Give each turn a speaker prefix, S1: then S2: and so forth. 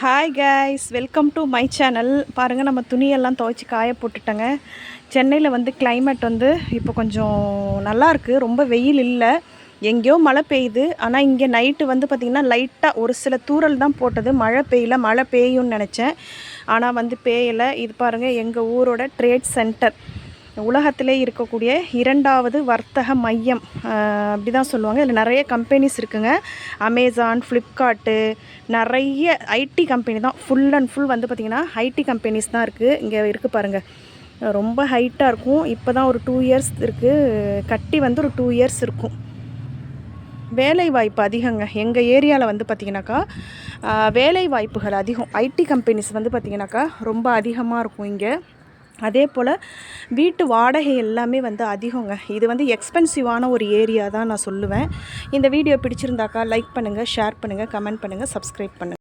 S1: Hi guys welcome to my channel பாருங்கள் நம்ம துணியெல்லாம் துவைச்சி காய போட்டுட்டேங்க. சென்னையில் வந்து கிளைமேட் வந்து இப்போ கொஞ்சம் நல்லாயிருக்கு ரொம்ப வெயில் இல்லை. எங்கேயோ மழை பெய்யுது. ஆனால் இங்கே நைட்டு வந்து பார்த்திங்கன்னா லைட்டாக ஒரு சில தூரல் தான் போட்டது. மழை பெய்யல மழை பெய்யும்னு நினச்சேன். ஆனால் வந்து பெய்யலை. இது பாருங்கள் எங்கள் ஊரோட ட்ரேட் சென்டர் உலகத்திலே இருக்கக்கூடிய இரண்டாவது வர்த்தக மையம் அப்படி தான் சொல்லுவாங்க. இதில் நிறைய கம்பெனிஸ் இருக்குங்க. அமேசான் ஃப்ளிப்கார்ட்டு நிறைய ஐடி கம்பெனி தான். ஃபுல் அண்ட் ஃபுல் வந்து பார்த்திங்கன்னா ஐடி கம்பெனிஸ் தான் இருக்குது இங்கே இருக்குது பாருங்கள் ரொம்ப ஹைட்டாக இருக்கும். இப்போ தான் ஒரு டூ இயர்ஸ் இருக்குது கட்டி வந்து ஒரு டூ இயர்ஸ் இருக்கும். வேலை வாய்ப்பு அதிகங்க. எங்கள் ஏரியாவில் வந்து பார்த்திங்கனாக்கா வேலை வாய்ப்புகள் அதிகம். ஐடி கம்பெனிஸ் வந்து பார்த்திங்கனாக்கா ரொம்ப அதிகமாக இருக்கும் இங்கே. அதே போல் வீட்டு வாடகை எல்லாமே வந்து அதிகங்க. இது வந்து எக்ஸ்பென்சிவான ஒரு ஏரியா தான் நான் சொல்லுவேன். இந்த வீடியோ பிடிச்சிருந்தாக்கா லைக் பண்ணுங்கள் ஷேர் பண்ணுங்கள் கமெண்ட் பண்ணுங்கள் சப்ஸ்கிரைப் பண்ணுங்கள்